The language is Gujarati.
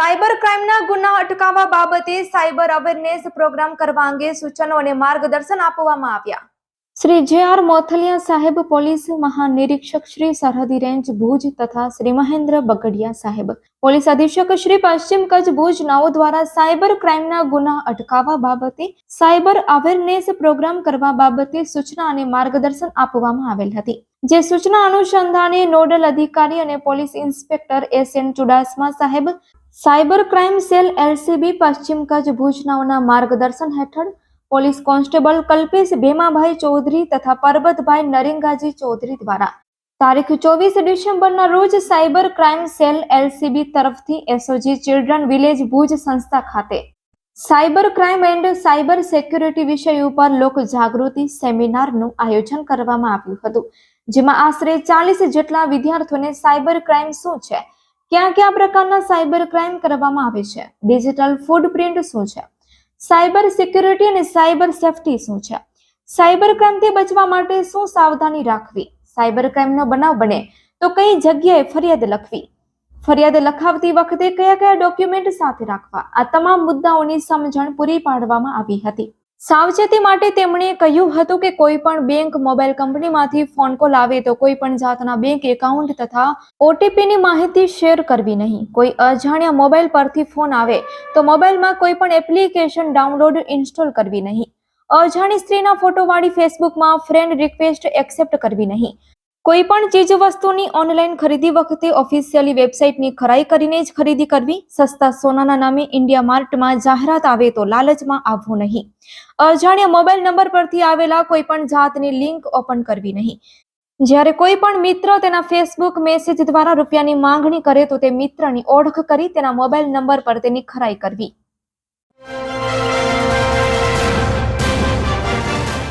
સાયબર ક્રાઇમના ગુના અટકાવવા બાબતે સાયબર અવેરનેસ પ્રોગ્રામ કરવા અંગે સૂચનો અને માર્ગદર્શન આપવામાં આવ્યા. શ્રી જે આર મોથલિયા સાહેબ પોલીસ મહાનિરીક્ષક શ્રી સરહદી રેન્જ ભુજ તથા શ્રી મહેન્દ્ર બગડિયા સાહેબ. પોલીસ અધિક્ષક શ્રી પશ્ચિમ કચ્છ ભુજ નવ દ્વારા સાયબર ક્રાઇમના ગુના અટકાવવા બાબતે સાયબર અવેરનેસ પ્રોગ્રામ કરવા બાબતે સૂચના અને માર્ગદર્શન આપવામાં આવેલ હતી. જે સૂચના અનુસંધાને નોડલ અધિકારી અને police inspector S N Chudasama સાહેબ સાયબર ક્રાઇમ સેલ એલસીબી પશ્ચિમ કચ્છ ભુજનાઓના માર્ગદર્શન હેઠળ પોલીસ કોન્સ્ટેબલ કલ્પેશ ભીમાભાઈ ચૌધરી તથા પરબતભાઈ નરિંગાજી ચૌધરી દ્વારા તારીખ ચોવીસ ડિસેમ્બરના રોજ સાયબર ક્રાઇમ સેલ એલસીબી તરફથી એસઓજી ચિલ્ડ્રન વિલેજ ભુજ સંસ્થા ખાતે cyber crime and cyber security વિષય ઉપર લોક જાગૃતિ સેમિનારનું આયોજન કરવામાં આવ્યું હતું, જેમાં આશરે ચાલીસ જેટલા વિદ્યાર્થીઓને સાયબર ક્રાઇમ શું છે ક્યાં કયા પ્રકારના સાયબર ક્રાઇમ કરવામાં આવે છે? ડિજિટલ ફૂટપ્રિન્ટ શું છે? સાયબર સિક્યુરિટી અને સાયબર સેફટી શું છે? સાયબર ક્રાઇમથી બચવા માટે શું સાવધાની રાખવી? સાયબર ક્રાઇમનો બનાવ બને તો કઈ જગ્યાએ ફરિયાદ લખવી? ફરિયાદ લખાવતી વખતે કયા કયા ડોક્યુમેન્ટ સાથે રાખવા? આ તમામ મુદ્દાઓની સમજણ પૂરી પાડવામાં આવી હતી. સાવચેતી માટે તેમણે કહ્યું હતું કે કોઈ પણ બેંક મોબાઈલ કંપનીમાંથી ફોન કોલ આવે તો કોઈ પણ જાતના બેંક એકાઉન્ટ તથા ઓટીપીની માહિતી શેર કરવી નહીં. કોઈ અજાણ્યા મોબાઈલ પરથી ફોન આવે તો મોબાઈલમાં કોઈ પણ એપ્લિકેશન ડાઉનલોડ, ઇન્સ્ટોલ કરવી નહીં. અજાણી સ્ત્રીના ફોટોવાળી ફેસબુકમાં ફ્રેન્ડ રિક્વેસ્ટ એક્સેપ્ટ કરવી નહીં. કોઈ પણ ચીજ વસ્તુની ઓનલાઈન ખરીદી વખતે ઓફિશિયલી વેબસાઇટની ખરાઈ કરીને જ ખરીદી કરવી, સસ્તા સોનાના નામે ઇન્ડિયા માર્ટમાં જાહેરાત આવે તો લાલચમાં આવવું નહીં. અજાણ્યા મોબાઈલ નંબર પરથી આવેલા કોઈ પણ જાતની લિંક ઓપન કરવી નહીં. જ્યારે કોઈ પણ મિત્ર તેના ફેસબુક મેસેજ દ્વારા રૂપિયાની માંગણી કરે તો તે મિત્રની ઓળખ કરી તેના મોબાઈલ નંબર પર તેની ખરાઈ કરવી.